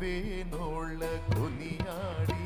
വേനോള കൊനിയാടി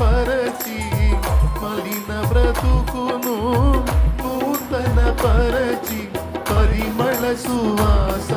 పరచి మలిన బ్రతుకును నూతన పరచి పరిమళ సువాస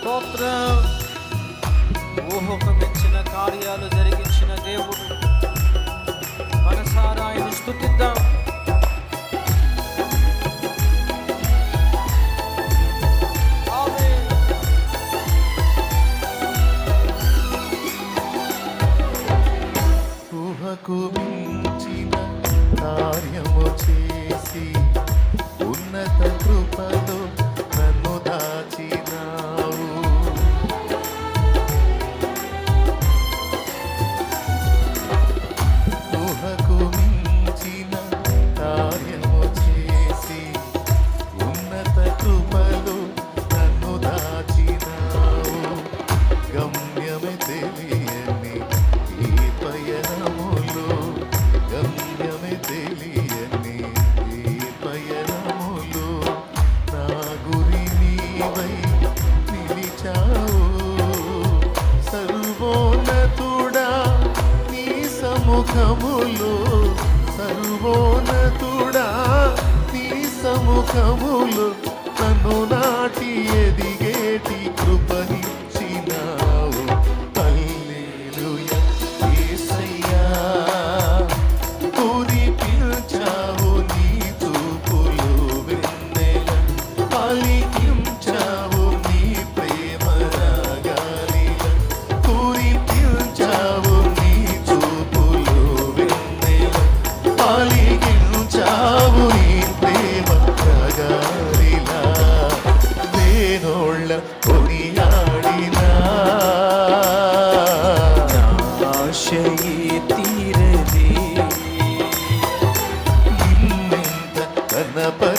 స్తోత్రం. ఊహకు మెచ్చిన కార్యాలు జరిగించిన దేవుడు. మనసారా ఆయన స్థుతిద్దాం ఊహకు సముఖములు సర్వోన్నతుడా? నీ సముఖములు నన్ను నాటి ఎదిగేటి కృపని மழையே தீரதே இந்த கனப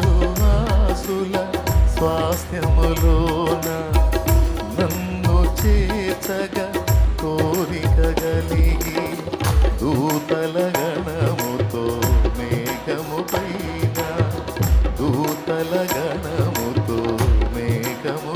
తేజోహాసుల స్వాస్థ్యములోన నన్ను చేర్చగా కోరిక కలిగి దూతల గణముతో మేఘము పైన దూతల గణముతో మేఘము